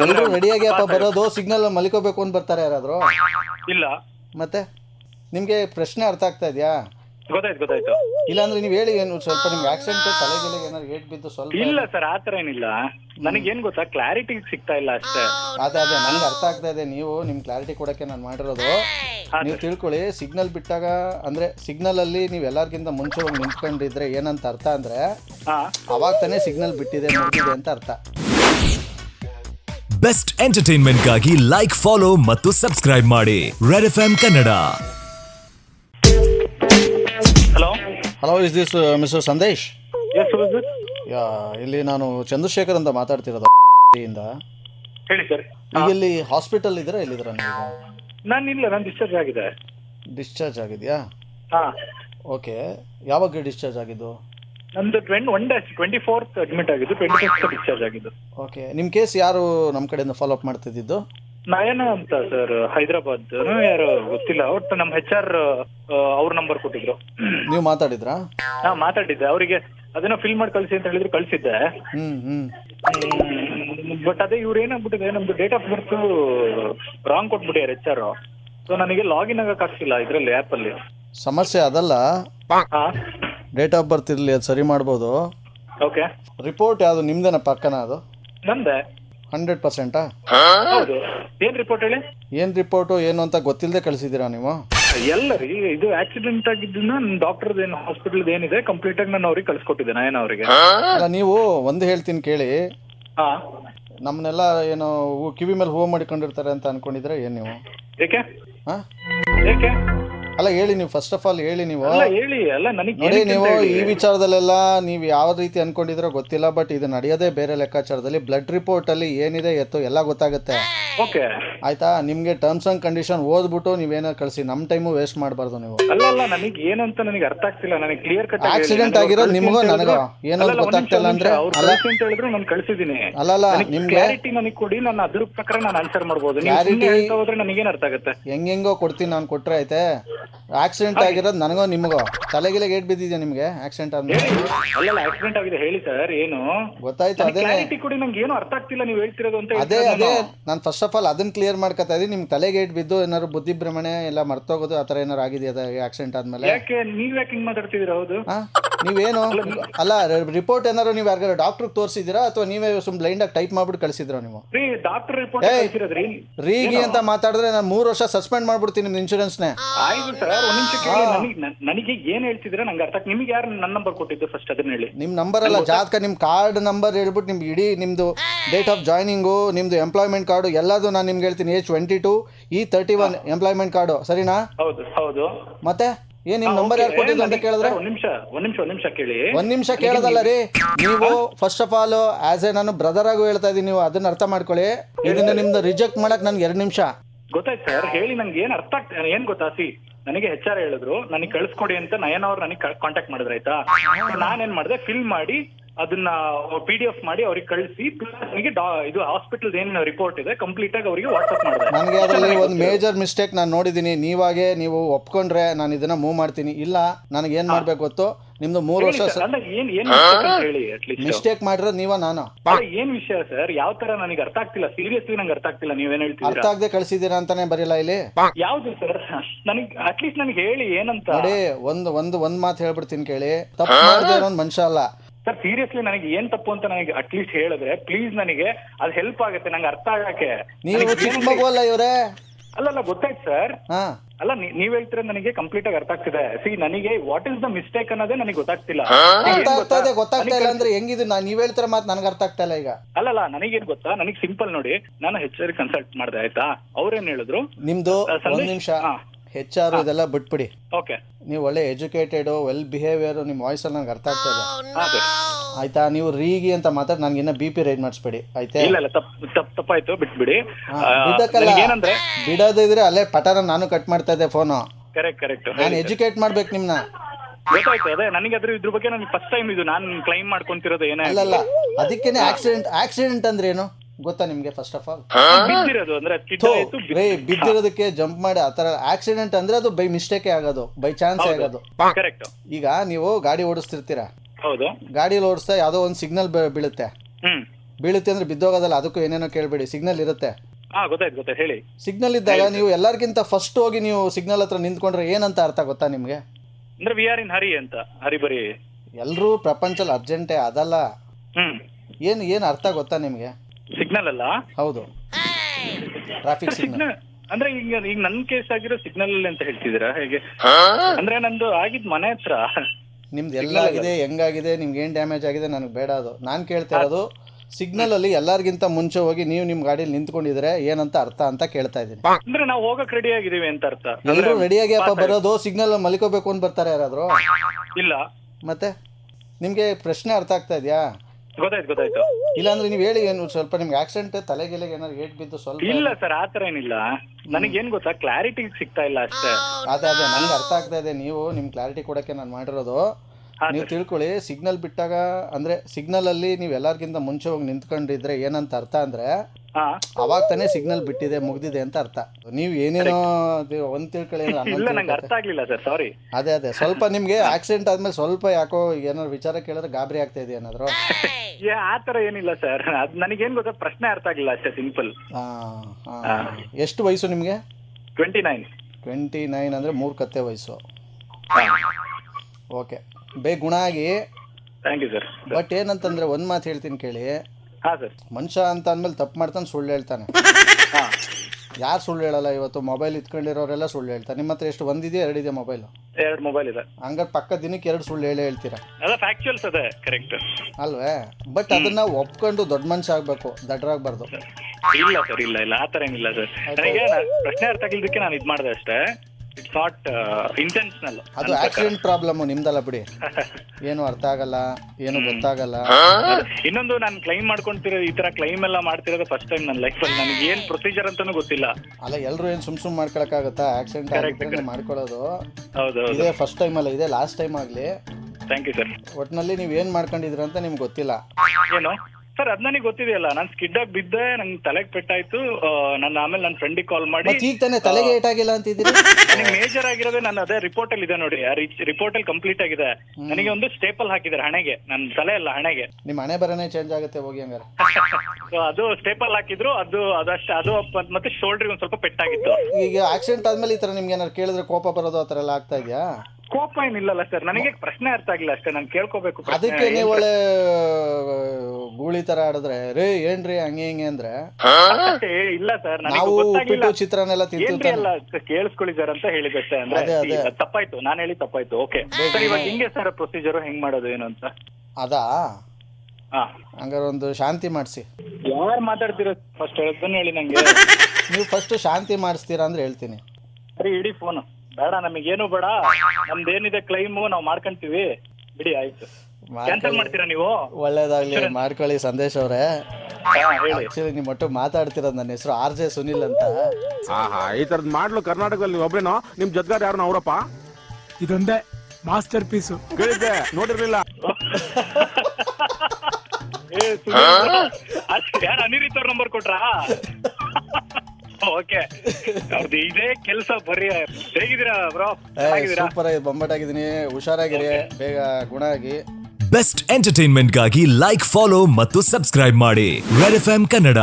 ಎಲ್ಲರೂ ರೆಡಿಯಾಗಿ ಅಪ್ಪ ಬರೋದು ಸಿಗ್ನಲ್ ಮಲಿಕೋಬೇಕು ಅಂತ ಬರ್ತಾರೆ ಯಾರಾದ್ರು? ಇಲ್ಲ. ಮತ್ತೆ? ನಿಮ್ಗೆ ಪ್ರಶ್ನೆ ಅರ್ಥ ಆಗ್ತಾ ಇದೆಯಾ? ಗೊತ್ತಾಯ್ತು ಗೊತ್ತಾಯ್ತು. ಇಲ್ಲಾಂದ್ರೆ ನೀವು ಹೇಳಿ ಏನು ಸ್ವಲ್ಪ ನಿಮ್ಗೆ ಆಕ್ಸಿಡೆಂಟ್ ತಲೆಗೆಲೆ ಏನಾದ್ರು ಏಟ್ ಬಿದ್ದು ಸ್ವಲ್ಪ ಇಲ್ಲ ಸರ್ ಆತರ ಏನಿಲ್ಲ. ನನಗೇನ್ ಗೊತ್ತಾ ಕ್ಲಾರಿಟಿ ಸಿಗ್ತಾ ಇಲ್ಲ ಅಷ್ಟೇ. ಅದೇ ಅದೇ ನನಗೆ ಅರ್ಥ ಆಗ್ತಾ ಇದೆ ನೀವು ನಿಮ್ ಕ್ಲಾರಿಟಿ ಕೊಡಕ್ಕೆ ನಾನು ಮಾಡಿರೋದು. ನೀವು ತಿಳ್ಕೊಳ್ಳಿ ಸಿಗ್ನಲ್ ಬಿಟ್ಟಾಗ ಅಂದ್ರೆ ಸಿಗ್ನಲ್ ಅಲ್ಲಿ ನೀವು ಎಲ್ಲರಿಗಿಂತ ಮುಂಚೆ ಹೋಗಿ ನಿಂತ್ಕೊಂಡಿದ್ರೆ ಏನಂತ ಅರ್ಥ ಅಂದ್ರೆ ಅವಾಗ ತಾನೇ ಸಿಗ್ನಲ್ ಬಿಟ್ಟಿದೆ ಮುಗಿದಿದೆ ಅಂತ ಅರ್ಥ. ಎಂಟರ್ಟೈನ್ಮೆಂಟ್ಗಾಗಿ ಲೈಕ್ ಫಾಲೋ ಮತ್ತು ಸಬ್ಸ್ಕ್ರೈಬ್ ಮಾಡಿ red F M Kannada hello hello is this mister Sandesh yes yeah ಇಲ್ಲಿ ನಾನು ಚಂದ್ರಶೇಖರ್ ಅಂತ ಮಾತಾಡ್ತಿರೋದು. ಇಂದ. ಹೇಳಿ ಸರ್. ಈಗ ಇಲ್ಲಿ ಹಾಸ್ಪಿಟಲ್ ಇದ್ದೀರಾ ಎಲ್ಲಿದ್ದೀರಾ ನೀವು? ನಾನು ಇಲ್ಲ ನಾನು ಡಿಸ್ಚಾರ್ಜ್ ಆಗಿದೆ. ಡಿಸ್ಚಾರ್ಜ್ ಆಗಿದೆಯಾ? ಹಾ. ಓಕೆ ಯಾವಾಗ ಡಿಸ್ಚಾರ್ಜ್ ಆಗಿದ್ದು? ನಂದು twenty one dash twenty fourth admit ಆಗಿದ್ದು ಟ್ವೆಂಟಿ ಫಿಫ್ತ್ ಡಿಸ್ಚಾರ್ಜ್ ಆಗಿದ್ದು. ಓಕೆ ನಿಮ್ಮ ಕೇಸ್ ಯಾರು ನಮ್ಮ ಕಡೆಯಿಂದ ಫಾಲೋ ಅಪ್ ಮಾಡ್ತಿದ್ದಿದ್ದು? ನಯನ ಅಂತ ಸರ್ ಹೈದರಾಬಾದ್. ಯಾರು ಗೊತ್ತಿಲ್ಲ ಒಟ್ಟು ನಮ್ಮ ಹೆಚ್ ಆರ್ ಅವ್ರ ನಂಬರ್ ಕೊಟ್ಟಿದ್ರು. ನೀವು ಮಾತಾಡಿದ್ರಾ? ಹಾ ಮಾತಾಡಿದ್ದೆ. ಅವರಿಗೆ ಅದನ್ನ ಫಿಲ್ ಮಾಡಿ ಕಳಿಸಿ ಅಂತ ಹೇಳಿದ್ರು ಕಳಿಸಿದ್ದೆ. ಹ್ಮ್ ಹ್ಮ್. ಬಟ್ ಅದೇ ಇವ್ರು ಏನಾಗ್ಬಿಟ್ಟಿದೆ ನಮ್ದು ಡೇಟ್ ಆಫ್ ಬರ್ತ್ ರಾಂಗ್ ಕೊಟ್ಬಿಟ್ಟಿದ್ದಾರೆ ಹೆಚ್ ಆರ್ ಸೊ ನನಗೆ ಲಾಗಿನ್ ಆಗಕ್ ಆಗ್ತಿಲ್ಲ ಇದ್ರಲ್ಲಿ ಆ್ಯಪ್ ಅಲ್ಲಿ. ಸಮಸ್ಯೆ ಅದಲ್ಲ. ಹಾ. ಡೇಟ್ ಆಫ್ ಬರ್ತ್ ಇರಲಿ ಅದು ಸರಿ ಮಾಡ್ಬೋದು. ಓಕೆ ರಿಪೋರ್ಟ್ ಯಾವುದು? ನಿಮ್ದೇನ ಪಕ್ಕನ ಅದು? ನಂದೆ ಹಂಡ್ರೆಡ್ ಪರ್ಸೆಂಟಾ? ಹೌದು. ಏನ್ ರಿಪೋರ್ಟ್ ಹೇಳಿ? ಏನು ರಿಪೋರ್ಟ್ ಏನು ಅಂತ ಗೊತ್ತಿಲ್ಲದೆ ಕಳಿಸಿದ್ದೀರಾ ನೀವು? ಎಲ್ಲ ರೀ ಇದು ಆಕ್ಸಿಡೆಂಟ್ ಆಗಿದ್ದನ್ನ ಡಾಕ್ಟರ್ ಏನು ಹಾಸ್ಪಿಟಲ್ ಏನಿದೆ ಕಂಪ್ಲೀಟ್ ಆಗಿ ನಾನು ಅವ್ರಿಗೆ ಕಳ್ಸಿಕೊಟ್ಟಿದ್ದೆ ನಾನು ಅವರಿಗೆ. ಅಲ್ಲ ನೀವು ಒಂದು ಹೇಳ್ತೀನಿ ಕೇಳಿ. ಹಾ. ನಮ್ಮನ್ನೆಲ್ಲ ಏನು ಹೂ- ಕಿವಿ ಮೇಲೆ ಹೂವು ಮಾಡಿಕೊಂಡಿರ್ತಾರೆ ಅಂತ ಅನ್ಕೊಂಡಿದ್ರೆ ಏನು ನೀವು? ಏಕೆ? ಹಾಂ? ಏಕೆ? ಅಲ್ಲ ಹೇಳಿ ನೀವು ಫಸ್ಟ್ ಆಫ್ ಆಲ್ ಹೇಳಿ ನೀವು. ಅಲ್ಲ ಹೇಳಿ ಅಲ್ಲ ನನಗೆ ನೋಡಿ ನೀವು ಈ ವಿಚಾರದಲ್ಲೆಲ್ಲ ನೀವು ಯಾವ ರೀತಿ ಅನ್ಕೊಂಡಿದ್ರೋ ಗೊತ್ತಿಲ್ಲ ಬಟ್ ಇದು ನಡೆಯೋದೇ ಬೇರೆ ಲೆಕ್ಕಾಚಾರದಲ್ಲಿ ಬ್ಲಡ್ ರಿಪೋರ್ಟ್ ಅಲ್ಲಿ ಏನಿದೆ ಎತ್ತು ಎಲ್ಲ ಗೊತ್ತಾಗುತ್ತೆ. ಓಕೆ ಆಯ್ತಾ? ನಿಮ್ಗೆ ಟರ್ಮ್ಸ್ ಅಂಡ್ ಕಂಡೀಷನ್ ಓದ್ಬಿಟ್ಟು ನೀವೇನೋ ಕಳಿಸಿ ನಮ್ಮ ಟೈಮು ವೇಸ್ಟ್ ಮಾಡಬಾರ್ದು ನೀವು. ಅಲ್ಲ ಅಲ್ಲ ನನಗೆ ಏನಂತ ನನಗೆ ಅರ್ಥ ಆಗ್ತಿಲ್ಲ. ನನಗೆ ಕ್ಲಿಯರ್ ಕಟ್ ಆಕ್ಸಿಡೆಂಟ್ ಆಗಿರೋದು ನಿಮಗೂ ನನಗೂ? ಏನೋ ಗೊತ್ತಾಗ್ತಿಲ್ಲ ಅಂದ್ರೆ? ಅಲ್ಲ. ಅಂತ ಹೇಳಿದ್ರು ನಾನು ಕಳಿಸಿದ್ದೀನಿ. ಅಲ್ಲ ನಿಮ್ಗೆ ಕ್ಲಾರಿಟಿ ನನಗೆ ಕೊಡಿ ನಾನು ಅದ್ರ ಪ್ರಕಾರ ನಾನು ಆನ್ಸರ್ ಮಾಡ್ಬೋದು. ನೀವು Clarity- ಸುಮ್ನೆ ಹೇಳ್ತಾ ಹೋದ್ರೆ ನನಗೇನ್ ಅರ್ಥ ಆಗುತ್ತೆ? ಹೆಂಗೆಂಗೋ ಕೊಡ್ತೀನಿ ನಾನು ಕೊಟ್ರೆ ಐತೆ ಆಕ್ಸಿಡೆಂಟ್ ಆಗಿರೋದು ನನಗೋ ನಿಮಗೋ? ತಲೆಗಿಲೆ ಗೇಟ್ ಬಿದ್ದಿದೆ ನಿಮಗೆ? ಆಕ್ಸಿಡೆಂಟ್ ಆದ್ಮೇಲೆ? ಅಲ್ಲಲ್ಲ ಆಕ್ಸಿಡೆಂಟ್ ಆಗಿದೆ. ಹೇಳಿ ಸರ್ ಏನು? ಗೊತ್ತಾಯ್ತು ಅದೇ. ಕ್ಲಾರಿಟಿ ಕೊಡಿ ನಂಗೆ ಏನು ಅರ್ಥ ಆಗ್ತಿಲ್ಲ ನೀವು ಹೇಳ್ತಿರೋದು ಅಂತ ಅದೇ ಹೇಳ್ತಿರೋದು ಅದೇ. ನಾನು. ನಾನು ಫಸ್ಟ್ ಆಫ್ ಆಲ್ ಅದನ್ನ ಕ್ಲಿಯರ್ ಮಾಡ್ಕೊತಾ ಇದ್ದೀನಿ. ನಿಮ್ಗೆ ತಲೆಗೆ ಏಟ್ ಬಿದ್ದು ಏನಾದ್ರು ಬುದ್ಧಿ ಭ್ರಮಣೆ ಎಲ್ಲ ಮರ್ತೋಗೋದು ಆ ಥರ ಏನಾರು ಆಗಿದೆಯಾ ಆಕ್ಸಿಡೆಂಟ್ ಆದ್ಮೇಲೆ? ಯಾಕೆ? ನೀವ್ ಯಾಕೆ ಹಿಂಗ್ ಮಾತಾಡ್ತಿದೀರ ಹೌದು. ಹಾ ನೀವೇನು? ಅಲ್ಲ ರಿಪೋರ್ಟ್ ಏನಾರು ನೀವು ಯಾರಿಗಾರು ಡಾಕ್ಟರ್ ತೋರಿಸಿದ್ದೀರಾ? ಅಥವಾ ನೀವೇ ಸುಮ್ ಬ್ಲೈಂಡ್ ಆಗಿ ಟೈಪ್ ಮಾಡ್ಬಿಟ್ಟು ಕಳಿಸಿದ್ರ ನೀವು? ರೀ ಡಾಕ್ಟರ್ ರಿಪೋರ್ಟ್! ಕಳ್ಸಿರೋದ್ರಿ ರೀಗಿ ಅಂತ ಮಾತಾಡಿದ್ರೆ ನಾನು ಮೂರು ವರ್ಷ ಸಸ್ಪೆಂಡ್ ಮಾಡ್ಬಿಡ್ತೀನಿ ನಿಮ್ದು ಇನ್ಶೂರೆನ್ಸ್ನೇ ಆಯ್ತು ಸರ್ ಒಂದ್ ನಿಮಿಷ ಕೇಳಿ. ನನಗೆ ನನಗೆ ಏನ್ ಹೇಳ್ತಿದ್ರೆ ನಂಗೆ ಅರ್ಥ ನಿಮ್ಗೆ ಯಾರು ನನ್ನ ನಂಬರ್ ಕೊಟ್ಟಿದ್ದು ಫಸ್ಟ್ ಅದನ್ನ ಹೇಳಿ. ನಿಮ್ಮ ನಂಬರ್ ಅಲ್ಲ ಜಾತಕ ನಿಮ್ ಕಾರ್ಡ್ ನಂಬರ್ ಹೇಳ್ಬಿಟ್ಟು ನಿಮ್ಗೆ ಇಡೀ ನಿಮ್ದು ಡೇಟ್ ಆಫ್ ಜಾಯ್ನಿಂಗು ನಿಮ್ದು ಎಂಪ್ಲಾಯ್ಮೆಂಟ್ ಕಾರ್ಡು ಎಲ್ಲದು ನಾನು ನಿಮ್ಗೆ ಹೇಳ್ತೀನಿ. Age twenty two uh thirty one employment card ಸರಿನಾ? ಹೌದು ಹೌದು. ಮತ್ತೆ? ಏನು ನಿಮ್ ನಂಬರ್ ಯಾರು ಕೊಟ್ಟಿದ್ದು ಅಂತ ಕೇಳಿದ್ರೆ? ಒಂದ್ ನಿಮಿಷ ಒಂದ್ ನಿಮಿಷ ಒಂದ್ ನಿಮಿಷ ಕೇಳಿ. ಒಂದ್ ನಿಮಿಷ ಕೇಳೋದಲ್ಲ ರೀ. ನೀವು first of all as a ನಾನು ಬ್ರದರ್ ಆಗು ಹೇಳ್ತಾ ಇದೀನಿ ನೀವು ಅದನ್ನ ಅರ್ಥ ಮಾಡ್ಕೊಳ್ಳಿ. ಇದನ್ನ ನಿಮ್ದು ರಿಜೆಕ್ಟ್ ಮಾಡಕ್ ನನ್ಗೆ ಎರಡ್ ನಿಮಿಷ. ಗೊತ್ತಾಯ್ತು ಸರ್ ಹೇಳಿ ನಂಗೆ ಏನ್ ಅರ್ಥ ಆಗ್ತಾ ಏನ್ ಗೊತ್ತಾ? ಸಿ ನನಗೆ ಹೆಚ್ ಆರ್ ಹೇಳಿದ್ರು ನನಗೆ ಕಳ್ಸ್ಕೊಡಿ ಅಂತ ನಯನ ಅವ್ರು ನನಗೆ ಕಾಂಟ್ಯಾಕ್ಟ್ ಮಾಡಿದ್ರು ಆಯ್ತಾ ನಾನೇನ್ ಮಾಡಿದೆ? ಫಿಲ್ ಮಾಡಿ ಅದನ್ನ ಪಿ ಡಿ ಎಫ್ ಮಾಡಿ ಅವ್ರಿಗೆ ಕಳಿಸಿ ನನಗೆ ಇದು ಹಾಸ್ಪಿಟಲ್ ಏನ್ ರಿಪೋರ್ಟ್ ಇದೆ ಕಂಪ್ಲೀಟ್ ಆಗಿ ಅವರಿಗೆ ವಾಟ್ಸ್ಆಪ್ ಮಾಡಿದೆ ನನಗೆ ಅದರಲ್ಲಿ ಒಂದು ಮೇಜರ್ ಮಿಸ್ಟೇಕ್ ನಾನು ನೋಡಿದ್ದೀನಿ ನೀವಾಗೆ ನೀವು ಒಪ್ಕೊಂಡ್ರೆ ನಾನು ಇದನ್ನ ಮೂವ್ ಮಾಡ್ತೀನಿ. ಇಲ್ಲ ನನಗೆ ಏನ್ ಮಾಡ್ಬೇಕು ಗೊತ್ತು? ನಿಮ್ದು ಮೂರು ವರ್ಷ ಏನ್ ಏನ್ ಹೇಳಿ ಅಟ್ಲೀಸ್ಟ್ ಮಿಸ್ಟೇಕ್ ಮಾಡಿರೋದು ನೀವ ನಾನು. ಏನ್ ವಿಷಯ ಸರ್? ಯಾವ ತರ ನನಗೆ ಅರ್ಥ ಆಗ್ತಿಲ್ಲ. ಸೀರಿಯಸ್ಲಿ ನಂಗೆ ಅರ್ಥ ಆಗ್ತಿಲ್ಲ ನೀವೇನ್ ಅರ್ಥ ಹೇಳ್ತಿದ್ದೀರಾ? ಆಗದೆ ಕಳಿಸಿದೀರಾ ಅಂತಾನೆ ಬರೀಲ್ಲ ಇಲ್ಲಿ? ಯಾವ್ದು ಸರ್? ನನಗೆ ಅಟ್ಲೀಸ್ಟ್ ನನಗೆ ಹೇಳಿ ಏನಂತ. ನೋಡಿ ಒಂದು ಒಂದು ಒಂದ್ ಮಾತು ಹೇಳ್ಬಿಡ್ತೀನಿ ಕೇಳಿ. ತಪ್ಪು ಮಾಡದೆ ಇರೋ ಮನುಷ್ಯ ಅಲ್ಲ. ಸರ್ ಸೀರಿಯಸ್ಲಿ ನನಗೆ ಏನ್ ತಪ್ಪು ಅಂತ ನನಗೆ ಅಟ್ಲೀಸ್ಟ್ ಹೇಳಿದ್ರೆ ಪ್ಲೀಸ್ ನನಗೆ ಅದು ಹೆಲ್ಪ್ ಆಗುತ್ತೆ ನಂಗೆ ಅರ್ಥ ಆಗಕ್ಕೆ. ನೀವು ಚಿಕ್ಕ ಮಗು ಅಲ್ಲ ಇವ್ರೆ? ಅಲ್ಲಲ್ಲ ಗೊತ್ತಾಯ್ತು ಸರ್ ಹಾ. ಅಲ್ಲ ನೀ- ನೀವ್ ಹೇಳ್ತಿರೋ ನನಗೆ ಕಂಪ್ಲೀಟ್ ಆಗಿ ಅರ್ಥ ಆಗ್ತಿದೆ. ಸಿ ನನಗೆ ವಾಟ್ ಇಸ್ ದ ಮಿಸ್ಟೇಕ್ ಅನ್ನೋದೇ ನನಗೆ ಗೊತ್ತಾಗ್ತಿಲ್ಲ. ಅರ್ಥ ಏನ್ ಆಗ್ತಾ ಇದೆ ಗೊತ್ತಾಗ್ತಾ ಇಲ್ಲ ಅಂದ್ರೆ ಹೆಂಗಿದು ನಾ ನೀವ್ ಹೇಳ್ತಿರೋ ಮಾತು ನನಗೆ ಅರ್ಥ ಆಗ್ತಾ ಇಲ್ಲ ಈಗ. ಅಲ್ಲಲ್ಲ ನನಗೇನ್ ಗೊತ್ತಾ? ನನಗೆ ಸಿಂಪಲ್ ನೋಡಿ ನಾನು ಹೆಚ್ಚರಿ ಕನ್ಸಲ್ಟ್ ಮಾಡಿದೆ ಆಯ್ತಾ? ಅವ್ರೇನ್ ಹೇಳಿದ್ರು? ನಿಮ್ದು ಸಂದೇಶ್- ಒಂದ್ ನಿಮಿಷ. ಹಾ. ಹೆಚ್ ಆರ್ ಇದೆಲ್ಲ ಬಿಟ್ಬಿಡಿ. ಓಕೆ ನೀವು ಒಳ್ಳೆ ಎಜುಕೇಟೆಡ್ ವೆಲ್ ಬಿಹೇವಿಯರ್ ನಿಮ್ಮ ವಾಯ್ಸಲ್ಲಿ ನನಗೆ ಅರ್ಥ ಆಗ್ತಾ ಇದೆ ಹಾ ಸರ್ ಆಯ್ತಾ? ನೀವು ರೀಗಿ ಅಂತ ಮಾತಾಡಿ ನನಗೆ ಇನ್ನ ಬಿ ಪಿ ರೈಡ್ ಮಾಡಿಸ್ಬೇಡಿ. ಆಯ್ತಾ? ಇಲ್ಲ ಇಲ್ಲ ತಪ್ಪ ತಪ್ಪ ತಪ್ಪಾಯ್ತು ಬಿಟ್ಬಿಡಿ. ಏನಂದ್ರೆ ಆ, ಬಿಡಕ್ಕಲ್ಲ. ನನಗೇನಂದ್ರೆ ಬಿಡೋದಿದ್ರೆ ಅಲ್ಲೇ ಪಟಾರ ನಾನು ಕಟ್ ಮಾಡ್ತಾ ಇದ್ದೆ ಫೋನು ಕರೆಕ್ಟ್ ಕರೆಕ್ಟ್ ನಾನು ಎಜುಕೇಟ್ ಮಾಡ್ಬೇಕು ನಿಮ್ನ. ಗೊತ್ತಾಯ್ತು ಅದೇ ನನಗೆ ಅದ್ರ ಇದ್ರ ಬಗ್ಗೆ ನನಗೆ ಫಸ್ಟ್ ಟೈಮ್ ಇದು. ನಾನು ಕ್ಲೈಮ್ ಮಾಡ್ಕೊಂತಿರೋದು ಏನೇ ಅಲ್ಲಲ್ಲ ಅದಕ್ಕೇನೆ ಆಕ್ಸಿಡೆಂಟ್ ಆಕ್ಸಿಡೆಂಟ್ ಅಂದ್ರೆ ಏನು ಗೊತ್ತಾ ನಿಮ್ಗೆ ಫಸ್ಟ್ ಆಫ್ ಆಲ್ ಬಿದ್ದಿರೋದು ಅಂದ್ರೆ ಚಿಟ್ಟ ಆಯ್ತು ರೇ ಬಿದ್ದಿರೋದಕ್ಕೆ ಜಂಪ್ ಮಾಡಿ ಆ ಥರ ಆಕ್ಸಿಡೆಂಟ್ ಅಂದ್ರೆ ಅದು ಬೈ ಮಿಸ್ಟೇಕ್ ಆಗೋದು ಬೈ ಚಾನ್ಸ್ ಆಗೋದು. ಕರೆಕ್ಟ್ ಈಗ ನೀವು ಗಾಡಿ ಓಡಿಸ್ತಿರ್ತೀರಾ? ಹೌದು. ಗಾಡಿಯಲ್ಲಿ ಓಡಿಸ್ತಾ ಯಾವ್ದೋ ಒಂದು ಸಿಗ್ನಲ್ ಬೀಳುತ್ತೆ. ಹ್ಮ್. ಬೀಳುತ್ತೆ ಅಂದ್ರೆ ಬಿದ್ದೋಗೋದಲ್ಲ ಅದಕ್ಕೂ ಏನೇನೋ ಕೇಳಬೇಡಿ ಸಿಗ್ನಲ್ ಇರುತ್ತೆ. ಹಾ ಗೊತ್ತಾಯ್ತು ಗೊತ್ತಾಯ್ತು ಹೇಳಿ. ಸಿಗ್ನಲ್ ಇದ್ದಾಗ ನೀವು ಎಲ್ಲರಿಗಿಂತ ಫಸ್ಟ್ ಹೋಗಿ ನೀವು ಸಿಗ್ನಲ್ ಹತ್ರ ನಿಂತ್ಕೊಂಡ್ರೆ ಏನಂತ ಅರ್ಥ ಗೊತ್ತಾ ನಿಮಗೆ? ಅಂದ್ರೆ ವಿ ಆರ್ ಇನ್ ಹರಿ ಅಂತ ಹರಿ ಬರಿ. ಎಲ್ಲರೂ ಪ್ರಪಂಚದಲ್ಲಿ ಅರ್ಜೆಂಟೇ ಅದಲ್ಲ. ಏನು ಏನು ಅರ್ಥ ಗೊತ್ತಾ ನಿಮಗೆ? ಸಿಗ್ನಲ್ ಅಲ್ಲ? ಹೌದು. ಟ್ರಾಫಿಕ್ ಸಿಗ್ನಲ್ ಅಂದ್ರೆ ಈಗ ಈಗ ನನ್ ಕೇಸ್ ಆಗಿರೋ ಸಿಗ್ನಲ್ ಅಲ್ಲಿ ಅಂತ ಹೇಳ್ತಿದ್ದೀರಾ? ಹೇಗೆ? ಅಂದ್ರೆ ನಂದು ಆಗಿದ್ ಮನೆ ಹತ್ರ. ನಿಮ್ದು ಎಲ್ಲಾಗಿದೆ ಹೆಂಗಾಗಿದೆ ನಿಮ್ಗೆ ಏನ್ ಡ್ಯಾಮೇಜ್ ಆಗಿದೆ ನನಗೆ ಬೇಡ ಅದು. ನಾನು ಕೇಳ್ತಾ ಇರೋದು ಸಿಗ್ನಲ್ ಅಲ್ಲಿ ಎಲ್ಲರಿಗಿಂತ ಮುಂಚೆ ಹೋಗಿ ನೀವು ನಿಮ್ ಗಾಡಿಯಲ್ಲಿ ನಿಂತ್ಕೊಂಡಿದ್ರೆ ಏನಂತ ಅರ್ಥ ಅಂತ ಕೇಳ್ತಾ ಇದ್ದೀನಿ. ಅಂದ್ರೆ ನಾವು ಹೋಗಕ್ ರೆಡಿ ಆಗಿದೀವಿ ಅಂತ ಅರ್ಥ. ಎಲ್ಲರೂ ರೆಡಿಯಾಗಿ ಅಪ್ಪ ಬರೋದು ಸಿಗ್ನಲ್ ಮಲಿಕೋಬೇಕು ಅಂತ ಬರ್ತಾರೆ ಯಾರಾದ್ರು? ಇಲ್ಲ. ಮತ್ತೆ? ನಿಮ್ಗೆ ಪ್ರಶ್ನೆ ಅರ್ಥ ಆಗ್ತಾ ಇದೆಯಾ? ಗೊತ್ತಾಯ್ತು ಗೊತ್ತಾಯ್ತು. ಇಲ್ಲಾಂದ್ರೆ ನೀವು ಹೇಳಿ ಏನು ಸ್ವಲ್ಪ ನಿಮ್ಗೆ ಆಕ್ಸಿಡೆಂಟ್ ತಲೆಗೆಲೆ ಏನಾದ್ರು ಏಟ್ ಬಿದ್ದು ಸ್ವಲ್ಪ ಇಲ್ಲ ಸರ್ ಆತರ ಏನಿಲ್ಲ. ನನಗೇನ್ ಗೊತ್ತಾ ಕ್ಲಾರಿಟಿ ಸಿಗ್ತಾ ಇಲ್ಲ ಅಷ್ಟೇ. ಅದೇ ಅದೇ ನಂಗೆ ಅರ್ಥ ಆಗ್ತಾ ಇದೆ. ನೀವು ನಿಮ್ ಕ್ಲಾರಿಟಿ ಕೊಡಕ್ಕೆ ನಾನು ಮಾಡಿರೋದು. ನೀವು ತಿಳ್ಕೊಳ್ಳಿ ಸಿಗ್ನಲ್ ಬಿಟ್ಟಾಗ ಅಂದ್ರೆ ಸಿಗ್ನಲ್ ಅಲ್ಲಿ ನೀವು ಎಲ್ಲರಿಗಿಂತ ಮುಂಚೆ ಹೋಗಿ ನಿಂತ್ಕೊಂಡಿದ್ರೆ ಏನಂತ ಅರ್ಥ ಅಂದರೆ ಅವಾಗ ತಾನೇ ಸಿಗ್ನಲ್ ಬಿಟ್ಟಿದೆ ಮುಗ್ದಿದೆ ಅಂತ ಅರ್ಥ. ನೀವು ಏನೇನೋ ಒಂದ್ ತಿಳ್ಕೊಳ್ಳಿ ಇಲ್ಲ ನಂಗೆ ಅರ್ಥ ಆಗ್ಲಿಲ್ಲ ಸರ್ ಸಾರಿ ಅದೇ ಅದೇ. ಸ್ವಲ್ಪ ನಿಮ್ಗೆ ಆಕ್ಸಿಡೆಂಟ್ ಆದ್ಮೇಲೆ ಸ್ವಲ್ಪ ಯಾಕೋ ಏನಾದ್ರು ವಿಚಾರ ಕೇಳಿದ್ರೆ ಗಾಬರಿ ಆಗ್ತಾ ಇದೆ ಏನಾದ್ರು? ಆತರ ಏನಿಲ್ಲ ಸರ್. ಅದ್ ನನಗೇನ್ ಗೊತ್ತಾ ಪ್ರಶ್ನೆ ಅರ್ಥ ಆಗಿಲ್ಲ ಅಷ್ಟೇ ಸಿಂಪಲ್. ಎಷ್ಟು ವಯಸ್ಸು ನಿಮ್ಗೆ? ಟ್ವೆಂಟಿ ನೈನ್ ಟ್ವೆಂಟಿ ನೈನ್ ಅಂದ್ರೆ ಮೂರು ಕತ್ತೆ ವಯಸ್ಸು. ಓಕೆ ಬೇಗ ಗುಣ ಆಗಿ. ಥ್ಯಾಂಕ್ ಯು ಸರ್ ಬಟ್ ಏನಂತಂದ್ರೆ ಒಂದು ಮಾತು ಹೇಳ್ತೀನಿ ಕೇಳಿ. ಹಾ ಸರ್. ಮನುಷ್ಯ ಅಂತ ಅಂದ್ಮೇಲೆ ತಪ್ಪು ಮಾಡ್ತಾನೆ ಸುಳ್ಳು ಹೇಳ್ತಾನೆ. ಹಾ. ಯಾರು ಸುಳ್ಳು ಹೇಳಲ್ಲ ಇವತ್ತು? ಮೊಬೈಲ್ ಇತ್ಕೊಂಡಿರೋರೆಲ್ಲ ಸುಳ್ಳು ಹೇಳ್ತಾರೆ. ನಿಮ್ಮ ಹತ್ರ ಎಷ್ಟು ಒಂದಿದೆಯಾ ಎರಡಿದೆ ಮೊಬೈಲ್? ಎರಡು ಮೊಬೈಲ್ ಇದೆ. ಹಂಗಾರೆ ಪಕ್ಕ ದಿನಕ್ಕೆ ಎರಡು ಸುಳ್ಳು ಹೇಳೇ ಹೇಳ್ತೀರಾ? ಅದ ಫ್ಯಾಕ್ಚುಯಲ್ಸ್ ಅದೇ ಕರೆಕ್ಟ್ ಅಲ್ವೇ? ಬಟ್ ಅದನ್ನ ಒಪ್ಕೊಂಡು ದೊಡ್ಡ ಮನುಷ್ಯ ಆಗಬೇಕು ದಡ್ರಾಗ್ಬಾರ್ದು. ಇಲ್ಲ ಸರ್ ಇಲ್ಲ ಇಲ್ಲ. ಆತರ ಏನಿಲ್ಲ ಸರ್. ನನಗೆ ನ- ಪ್ರಶ್ನೆ ಅರ್ಥ ಆಗಿದ್ದಕ್ಕೆ ನಾನು ಇದು ಮಾಡಿದೆ ಅಷ್ಟೇ. ಇಟ್ಸ್ ನಾಟ್ ಇಂಟೆನ್ಷನಲ್ ಅದು ಆಕ್ಸಿಡೆಂಟ್ ಪ್ರಾಬ್ಲಮ್ ನಿಮ್ದಲ್ಲ ಬಿಡಿ. ಏನು ಅರ್ಥ ಆಗಲ್ಲ ಏನು ಗೊತ್ತಾಗಲ್ಲ. ಇನ್ನೊಂದು ನಾನು ಕ್ಲೈಮ್ ಮಾಡ್ಕೊಂತಿರೋ ಈ ತರ ಕ್ಲೈಮ್ ಎಲ್ಲ ಮಾಡ್ತಿರೋದು ಫಸ್ಟ್ ಟೈಮ್ ನನ್ನ ಲೈಫಲ್ಲಿ ನನಗೆ ಏನ್ ಪ್ರೊಸೀಜರ್ ಅಂತಾನೂ ಗೊತ್ತಿಲ್ಲ. ಅಲ್ಲ ಎಲ್ಲರೂ ಏನ್ ಸುಮ್ ಸುಮ್ ಮಾಡ್ಕೊಳಕ್ಕಾಗತ್ತಾ? ಆಕ್ಸಿಡೆಂಟ್ ಆಗಿದ್ರೆ ಮಾಡ್ಕೊಳ್ಳೋದು ಹೌದು ಇದೇ ಫಸ್ಟ್ ಟೈಮ್ ಅಲ್ಲ ಇದೇ ಲಾಸ್ಟ್ ಟೈಮ್ ಆಗ್ಲಿ. ಥ್ಯಾಂಕ್ ಯು ಸರ್ ಒಟ್ಟಿನಲ್ಲಿ ನೀವು ಏನ್ ಮಾಡ್ಕೊಂಡಿದ್ರ ಅಂತ ನಿಮ್ಗೆ ಗೊತ್ತಿಲ್ಲ. ಏನು? ಸರ್ ಅದ್ ನನಗೆ ಗೊತ್ತಿದೆಯಲ್ಲ ನಾನು ಸ್ಕಿಡ್ ಆಗಿ ಬಿದ್ದೆ ನಂಗೆ ತಲೆಗೆ ಪೆಟ್ಟಾಯ್ತು ನನ್ನ ಆಮೇಲೆ ನನ್ನ ಫ್ರೆಂಡಿಗೆ ಕಾಲ್ ಮಾಡಿ ತಲೆಗೆ ಈಗ ತಾನೇ ತಲೆಗೆ ಏಟಾಗಿಲ್ಲ ಅಂತಿದ್ದೀರಿ? ನನಗೆ ಮೇಜರ್ ಆಗಿರೋದೇ ನನ್ನ ಅದೇ ರಿಪೋರ್ಟ್ ಅಲ್ಲಿ ಇದೆ ನೋಡಿ ಆ ರಿಪೋರ್ಟ್ ಅಲ್ಲಿ ಕಂಪ್ಲೀಟ್ ಆಗಿದೆ. ನನಗೆ ಒಂದು ಸ್ಟೇಪಲ್ ಹಾಕಿದ್ದಾರೆ ಹಣೆಗೆ ನನ್ನ ತಲೆ ಅಲ್ಲ ಹಣೆಗೆ. ನಿಮ್ಮ ಹಣೆ ಬರನೇ ಚೇಂಜ್ ಆಗುತ್ತೆ ಹೋಗಿ ಹಂಗಾರೆ. So ಅದು ಸ್ಟೇಪಲ್ ಹಾಕಿದ್ರು ಅದು ಅದಷ್ಟು ಅದು ಮತ್ತೆ ಶೋಲ್ಡರ್ ಒಂದ್ ಸ್ವಲ್ಪ ಪೆಟ್ಟಾಗಿತ್ತು. ಈಗ ಆಕ್ಸಿಡೆಂಟ್ ಆದ್ಮೇಲೆ ಈ ತರ ನಿಮ್ಗೆ ಏನಾದ್ರು ಕೇಳಿದ್ರೆ ಕೋಪ ಬರೋದು ಆತರ ಥರ ಎಲ್ಲ ಆಗ್ತಾ ಇದೆಯಾ? ಕೋಪ ಏನಿಲ್ಲಲ್ಲ ಸರ್? ನನಗೆ ಪ್ರಶ್ನೆ ಅರ್ಥ ಆಗಿಲ್ಲ ಅಷ್ಟೇ ನಾನು ಕೇಳ್ಕೋಬೇಕು ಪ್ರಶ್ನೆ. ಅದಕ್ಕೆ ನೀವು ಒಳ್ಳೆ ಗೂಳಿ ತರ ಆಡಿದ್ರೆ ರೇ ಏನ್ರಿ ಹಂಗೆ ಹಿಂಗೆ ಅಂದ್ರೆ? ಅಷ್ಟೇ ಇಲ್ಲ ಸರ್ ನನಗೆ ನಾವು ಗೊತ್ತಾಗಿಲ್ಲ. ಉಪ್ಪಿಟ್ಟು ಚಿತ್ರಾನೆಲ್ಲ ಅಲ್ಲ ಕೇಳಿಸ್ಕೊಳ್ಳಿ ಸರ್ ಅಂತ ಹೇಳಿದೆ ಅಷ್ಟೇ ಅಂದ್ರೆ ಅದೇ, ಅದೇ. ತಪ್ಪಾಯ್ತು ನಾನು ಹೇಳಿ ತಪ್ಪಾಯ್ತು ಓಕೆ. ಸರ್ ಇವಾಗ ಹಿಂಗೆ ಸರ್ ಪ್ರೊಸೀಜರ್ ಹೆಂಗ್ ಮಾಡೋದು ಏನು ಅಂತ? ಅದಾ? ಹಾ. ಹಂಗಾರೆ ಒಂದು ಶಾಂತಿ ಮಾಡಿಸಿ. ಯಾರು ಮಾತಾಡ್ತಿರೋ ಫಸ್ಟ್ ಹೇಳೋದನ್ನ ಹೇಳಿ ನಂಗೆ. ನೀವು ಫಸ್ಟ್ ಶಾಂತಿ ಮಾಡಿಸ್ತೀರಾ ಅಂದ್ರೆ ಹೇಳ್ತೀನಿ. ಸರಿ ಇಡಿ ಫೋನ್ ಬೇಡ ನಮಗೇನು ಬೇಡ. ನಮ್ದೇನಿದೆ ಕ್ಲೈಮು ನಾವು ಮಾಡ್ಕೊಂತೀವಿ. ಬಿಡಿ ಆಯ್ತು. ಕ್ಯಾನ್ಸಲ್ ಮಾಡ್ತೀರಾ ನೀವು? ಒಳ್ಳೇದಾಗ್ಲಿ ಮಾರ್ಕೊಳ್ಳಿ ಸಂದೇಶ್ ಅವರೇ. ಹಾ ಹೇಳಿ. ಆಕ್ಚುಲಿ ನಿಮ್ಮ ಒಟ್ಟು ಮಾತಾಡ್ತಿರೋದು ನನ್ನ ಹೆಸರು ಆರ್ ಜೆ ಸುನಿಲ್ ಅಂತ. ಆಹಾ ಈ ತರದ್ ಮಾಡ್ಲು ಕರ್ನಾಟಕದಲ್ಲಿ ಒಬ್ರೇನೋ? ನಿಮ್ ಜೊತೆಗಾರ ಯಾರು ಅವರಪ್ಪ ಇದೊಂದೇ ಮಾಸ್ಟರ್ ಪೀಸು. ಕೇಳಿದ್ದೆ ನೋಡಿರ್ಲಿಲ್ಲ. ಏ ಯಾರು ಅನಿರಿತ್ ಅವ್ರ ನಂಬರ್ ಕೊಟ್ರಾ? ಓಕೆ. ಅವ್ರದ್ದು ಇದೇ ಕೆಲಸ ಬರೀ. ಹೇಗಿದ್ದೀರಾ ಬ್ರೋ? ಚೆನ್ನಾಗಿದ್ದೀರಾ? ಸೂಪರ್ ಆಗಿ ಬೊಂಬಾಟಾಗಿದ್ದೀನಿ. ಹುಷಾರಾಗಿರಿ ಬೇಗ ಗುಣ ಆಗಿ. ಬೆಸ್ಟ್ ಎಂಟರ್ಟೈನ್ಮೆಂಟ್ಗಾಗಿ ಲೈಕ್ ಫಾಲೋ ಮತ್ತು ಸಬ್ಸ್ಕ್ರೈಬ್ ಮಾಡಿ. Red F Kannada